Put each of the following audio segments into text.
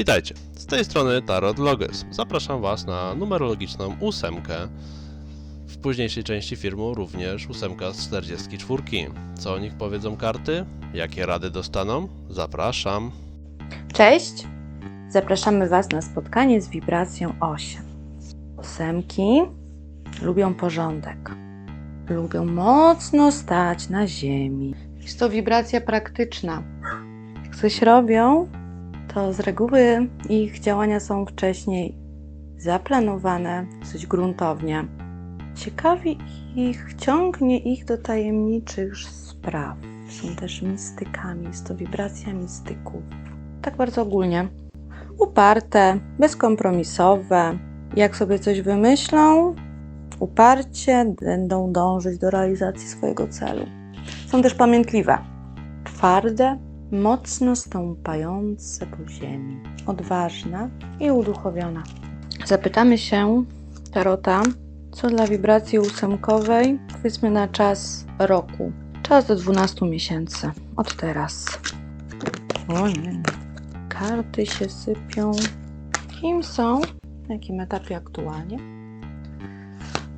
Witajcie, z tej strony Tarot Logos. Zapraszam Was na numerologiczną ósemkę. W późniejszej części filmu również ósemka z 44. Co o nich powiedzą karty? Jakie rady dostaną? Zapraszam. Cześć! Zapraszamy Was na spotkanie z wibracją 8. Ósemki lubią porządek. Lubią mocno stać na ziemi. Jest to wibracja praktyczna. Jak coś robią, to z reguły ich działania są wcześniej zaplanowane dosyć gruntownie. Ciekawi ich, ciągnie ich do tajemniczych spraw. Są też mistykami, jest to wibracja mistyków. Tak bardzo ogólnie. Uparte, bezkompromisowe. Jak sobie coś wymyślą, uparcie będą dążyć do realizacji swojego celu. Są też pamiętliwe, twarde, mocno stąpające po ziemi, odważne i uduchowione. Zapytamy się Tarota, co dla wibracji ósemkowej, powiedzmy na czas roku. Czas do 12 miesięcy, od teraz. O nie. Karty się sypią. Kim są? Na jakim etapie aktualnie?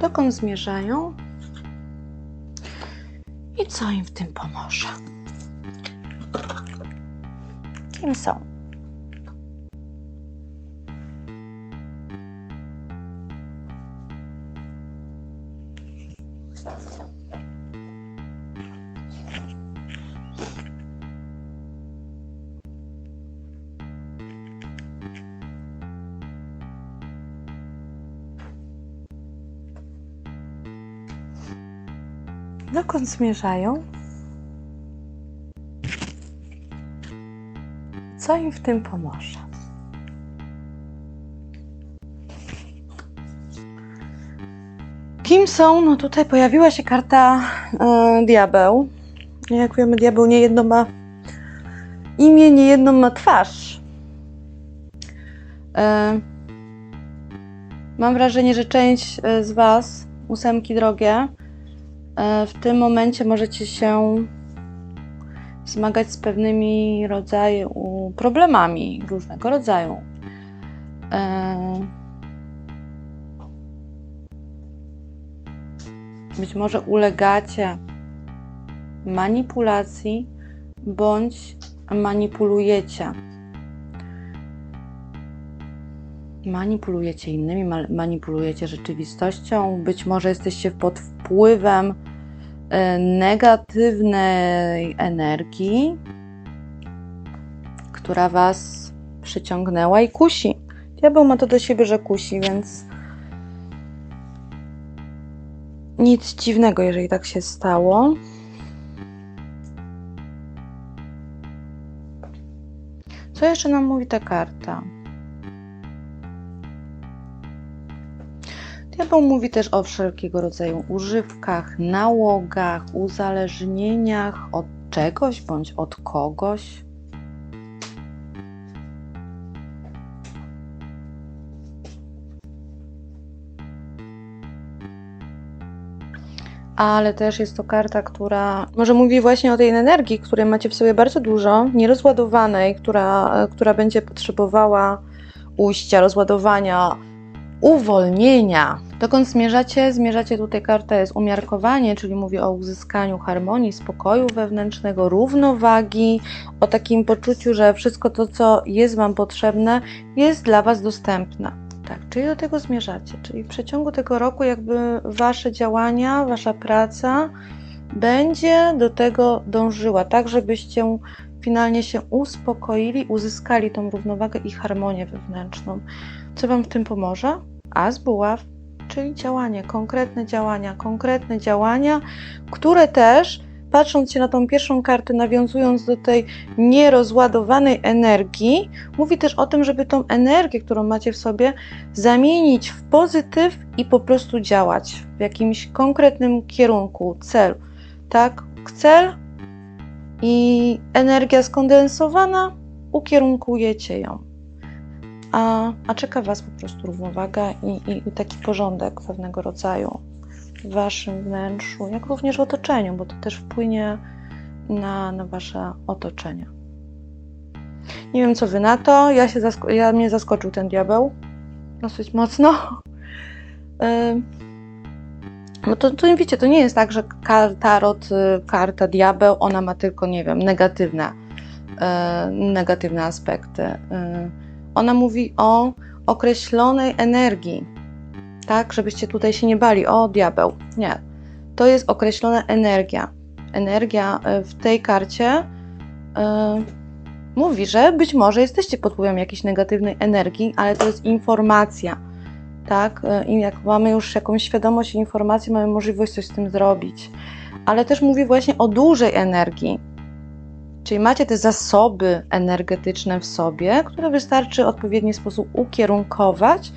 Dokąd zmierzają? I co im w tym pomoże? Kim są? Dokąd zmierzają? Co im w tym pomoże? Kim są? No tutaj pojawiła się karta e, diabeł. Jak wiemy, diabeł nie jedno ma imię, nie jedną ma twarz. E, mam wrażenie, że część e, z Was, ósemki drogie, w tym momencie możecie się zmagać z pewnymi rodzaju problemami różnego rodzaju. E, Być może ulegacie manipulacji bądź manipulujecie. Manipulujecie innymi, ma- manipulujecie rzeczywistością, być może jesteście pod wpływem e, negatywnej energii, która Was przyciągnęła i kusi. Diabeł ma to do siebie, że kusi, więc nic dziwnego, jeżeli tak się stało. Co jeszcze nam mówi ta karta? Diabeł mówi też o wszelkiego rodzaju używkach, nałogach, uzależnieniach od czegoś bądź od kogoś. Ale też jest to karta, która może mówi właśnie o tej energii, której macie w sobie bardzo dużo, nierozładowanej, która, która będzie potrzebowała ujścia, rozładowania, uwolnienia. Dokąd zmierzacie? Zmierzacie tutaj, karta jest umiarkowanie, czyli mówi o uzyskaniu harmonii, spokoju wewnętrznego, równowagi, o takim poczuciu, że wszystko to, co jest Wam potrzebne, jest dla Was dostępne. Tak, czyli do tego zmierzacie, czyli w przeciągu tego roku jakby wasze działania, wasza praca będzie do tego dążyła, tak żebyście finalnie się uspokoili, uzyskali tą równowagę i harmonię wewnętrzną. Co wam w tym pomoże? As buław, czyli działanie, konkretne działania, konkretne działania, które też patrząc się na tą pierwszą kartę, nawiązując do tej nierozładowanej energii, mówi też o tym, żeby tą energię, którą macie w sobie, zamienić w pozytyw i po prostu działać w jakimś konkretnym kierunku, celu. Tak, cel i energia skondensowana, ukierunkujecie ją. A, a czeka Was po prostu równowaga i, i, i taki porządek pewnego rodzaju w Waszym wnętrzu, jak również w otoczeniu, bo to też wpłynie na, na Wasze otoczenie. Nie wiem, co wy na to. Ja, się zasko- ja mnie zaskoczył ten diabeł. Dosyć mocno. No to, to wiecie, to nie jest tak, że tarot, y, karta diabeł, ona ma tylko, nie wiem, negatywne, y, negatywne aspekty. Y, Ona mówi o określonej energii, tak, żebyście tutaj się nie bali, o diabeł. Nie. To jest określona energia. Energia y, w tej karcie y, mówi, że być może jesteście pod wpływem jakiejś negatywnej energii, ale to jest informacja. Tak? Y, I jak mamy już jakąś świadomość i informację, mamy możliwość coś z tym zrobić. Ale też mówi właśnie o dużej energii. Czyli macie te zasoby energetyczne w sobie, które wystarczy w odpowiedni sposób ukierunkować,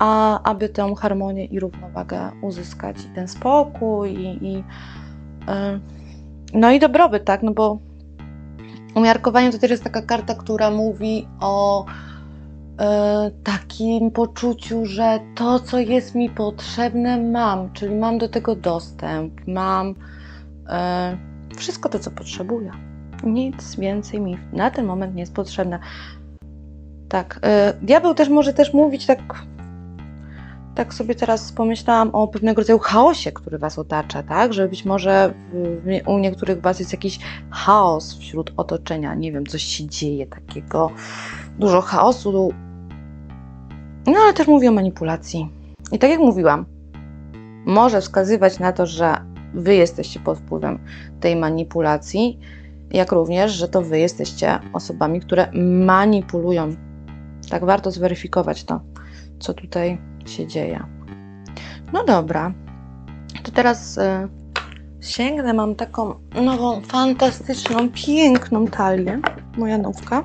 a, aby tę harmonię i równowagę uzyskać, i ten spokój, i, i, no i dobrobyt, tak? No bo umiarkowanie to też jest taka karta, która mówi o e, takim poczuciu, że to, co jest mi potrzebne, mam, czyli mam do tego dostęp, mam e, wszystko to, co potrzebuję. Nic więcej mi na ten moment nie jest potrzebne. Tak, e, diabeł też może też mówić tak. Tak sobie teraz pomyślałam o pewnego rodzaju chaosie, który Was otacza, tak? Że być może w, u niektórych Was jest jakiś chaos wśród otoczenia, nie wiem, coś się dzieje takiego, dużo chaosu. No ale też mówi o manipulacji. I tak jak mówiłam, może wskazywać na to, że Wy jesteście pod wpływem tej manipulacji, jak również, że to Wy jesteście osobami, które manipulują. Tak warto zweryfikować to, co tutaj się dzieje. No dobra, to teraz y, sięgnę. Mam taką nową, fantastyczną, piękną talię. Moja nowka.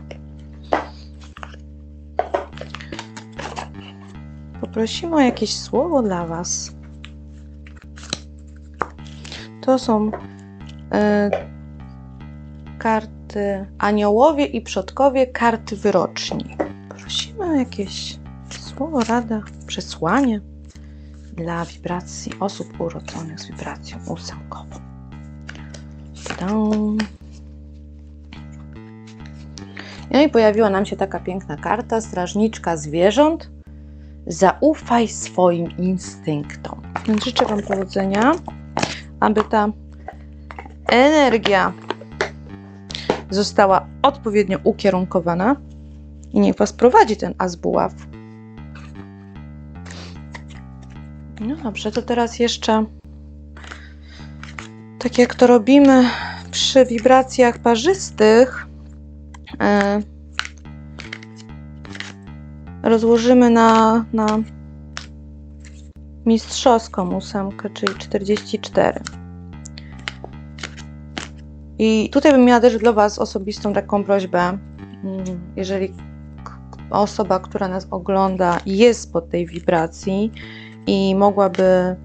Poprosimy o jakieś słowo dla Was. To są y, karty aniołowie i przodkowie, karty wyroczni. Prosimy o jakieś radę, przesłanie dla wibracji osób urodzonych z wibracją ósemkową. No i pojawiła nam się taka piękna karta, strażniczka zwierząt. Zaufaj swoim instynktom. Więc życzę Wam powodzenia, aby ta energia została odpowiednio ukierunkowana i niech Was prowadzi ten as buław. No dobrze, to teraz jeszcze tak jak to robimy przy wibracjach parzystych, e, rozłożymy na, na mistrzowską ósemkę, czyli 44. I tutaj bym miała też dla Was osobistą taką prośbę, mm, jeżeli osoba, która nas ogląda, jest pod tej wibracji i mogłaby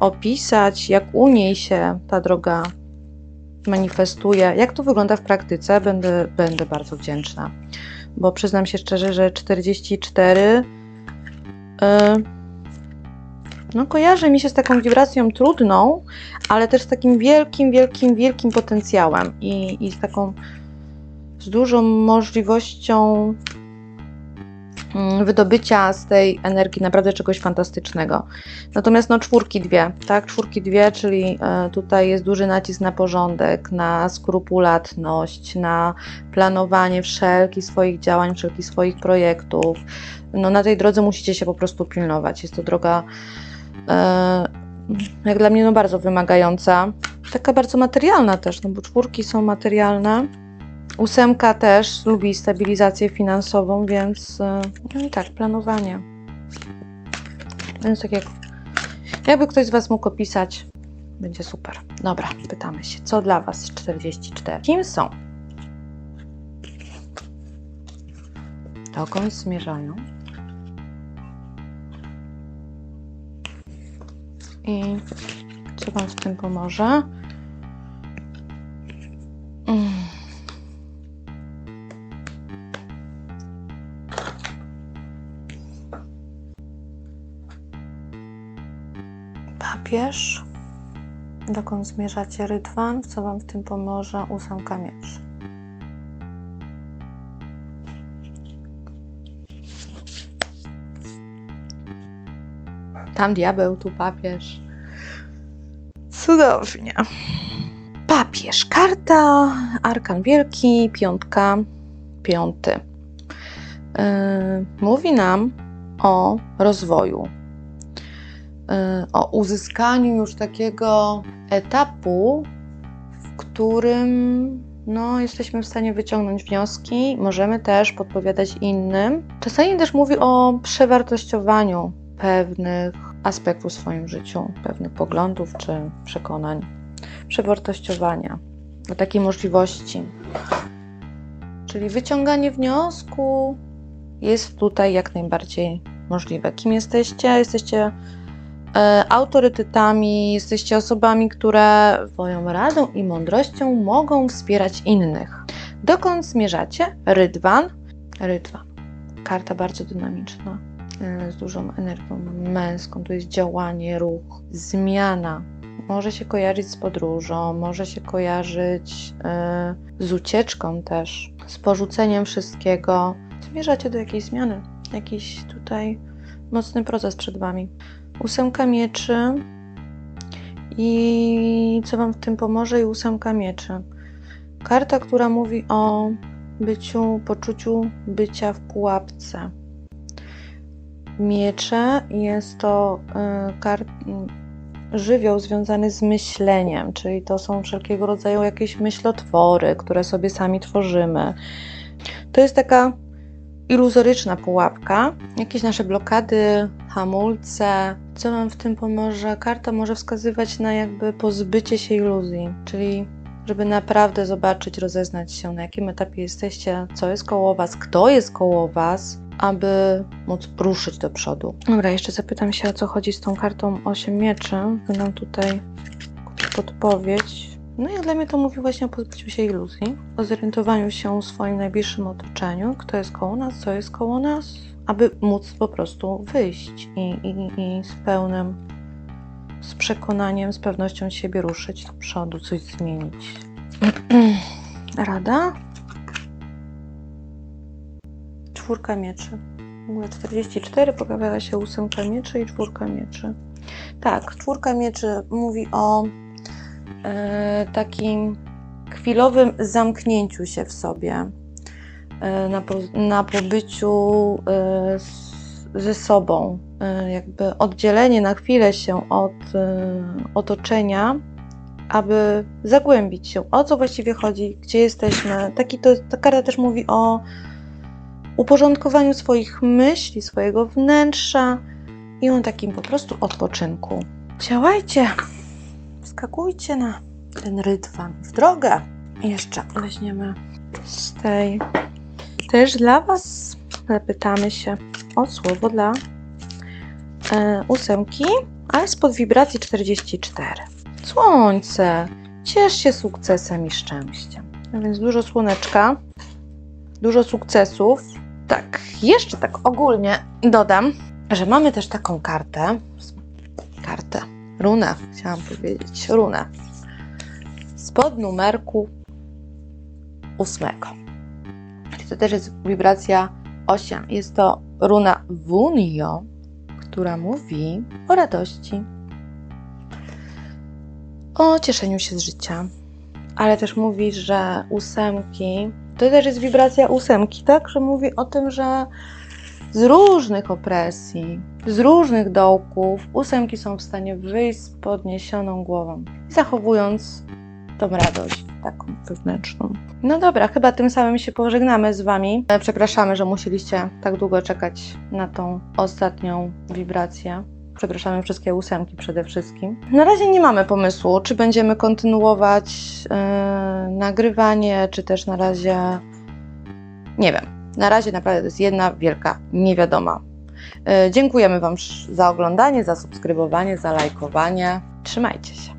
opisać, jak u niej się ta droga manifestuje, jak to wygląda w praktyce, będę, będę bardzo wdzięczna. Bo przyznam się szczerze, że 44 y, no, kojarzy mi się z taką wibracją trudną, ale też z takim wielkim, wielkim, wielkim potencjałem i, i z taką z dużą możliwością wydobycia z tej energii naprawdę czegoś fantastycznego. Natomiast no czwórki dwie, tak, czwórki dwie, czyli e, tutaj jest duży nacisk na porządek, na skrupulatność, na planowanie wszelkich swoich działań, wszelkich swoich projektów. No na tej drodze musicie się po prostu pilnować. Jest to droga e, jak dla mnie no bardzo wymagająca, taka bardzo materialna też, no bo czwórki są materialne. Ósemka też lubi stabilizację finansową, więc e, no i tak, planowanie. Więc tak jak jakby ktoś z Was mógł opisać, będzie super. Dobra, pytamy się, co dla Was 44? Kim są? Dokąd zmierzają? I co Wam w tym pomoże? Upierz, dokąd zmierzacie rydwan, co Wam w tym pomoże, ósem kamierzy. Tam diabeł, tu papież. Cudownie. Papież, karta, arkan wielki, piątka, piąty. Yy, mówi nam o rozwoju, o uzyskaniu już takiego etapu, w którym no, jesteśmy w stanie wyciągnąć wnioski, możemy też podpowiadać innym. Czasami też mówi o przewartościowaniu pewnych aspektów w swoim życiu, pewnych poglądów czy przekonań. Przewartościowania, o takiej możliwości. Czyli wyciąganie wniosku jest tutaj jak najbardziej możliwe. Kim jesteście? Jesteście autorytetami, jesteście osobami, które swoją radą i mądrością mogą wspierać innych. Dokąd zmierzacie? Rydwan. Rydwan. Karta bardzo dynamiczna, e, z dużą energią męską. Tu jest działanie, ruch, zmiana. Może się kojarzyć z podróżą, może się kojarzyć e, z ucieczką też, z porzuceniem wszystkiego. Zmierzacie do jakiejś zmiany, jakiś tutaj mocny proces przed Wami. Ósemka mieczy i co Wam w tym pomoże i ósemka mieczy. Karta, która mówi o byciu, poczuciu bycia w pułapce. Miecze jest to y, kar- y, żywioł związany z myśleniem, czyli to są wszelkiego rodzaju jakieś myślotwory, które sobie sami tworzymy. To jest taka iluzoryczna pułapka, jakieś nasze blokady, hamulce. Co Wam w tym pomoże? Karta może wskazywać na jakby pozbycie się iluzji, czyli żeby naprawdę zobaczyć, rozeznać się, na jakim etapie jesteście, co jest koło Was, kto jest koło Was, aby móc ruszyć do przodu. Dobra, jeszcze zapytam się, o co chodzi z tą kartą 8 mieczy. Będę tutaj podpowiedź. No i dla mnie to mówi właśnie o pozbyciu się iluzji, o zorientowaniu się w swoim najbliższym otoczeniu, kto jest koło nas, co jest koło nas, aby móc po prostu wyjść i, i, i z pełnym, z przekonaniem, z pewnością siebie ruszyć do przodu, coś zmienić. Rada? Czwórka mieczy. W ogóle 44 pojawiała się ósemka mieczy i czwórka mieczy. Tak, czwórka mieczy mówi o takim chwilowym zamknięciu się w sobie, e, na, po, na pobyciu e, ze sobą, e, jakby oddzielenie na chwilę się od e, otoczenia, aby zagłębić się, o co właściwie chodzi, gdzie jesteśmy. Taki to, ta karta też mówi o uporządkowaniu swoich myśli, swojego wnętrza i o takim po prostu odpoczynku. Działajcie! Skakujcie na ten rydwan w drogę. Jeszcze weźmiemy z tej. Też dla Was zapytamy się o słowo dla e, ósemki, ale spod wibracji 44. Słońce! Ciesz się sukcesem i szczęściem. A więc dużo słoneczka, dużo sukcesów. Tak, jeszcze tak ogólnie dodam, że mamy też taką kartę. Kartę runę, chciałam powiedzieć, runę. Spod numerku ósmego. Czyli to też jest wibracja 8. Jest to runa Wunio, która mówi o radości, o cieszeniu się z życia, ale też mówi, że ósemki to też jest wibracja ósemki, tak? Że mówi o tym, że z różnych opresji, z różnych dołków ósemki są w stanie wyjść z podniesioną głową, zachowując tą radość taką wewnętrzną. No dobra, chyba tym samym się pożegnamy z Wami. E, Przepraszamy, że musieliście tak długo czekać na tą ostatnią wibrację. Przepraszamy wszystkie ósemki przede wszystkim. Na razie nie mamy pomysłu, czy będziemy kontynuować e, nagrywanie, czy też na razie nie wiem. Na razie naprawdę to jest jedna wielka niewiadoma. E, Dziękujemy Wam za oglądanie, za subskrybowanie, za lajkowanie. Trzymajcie się.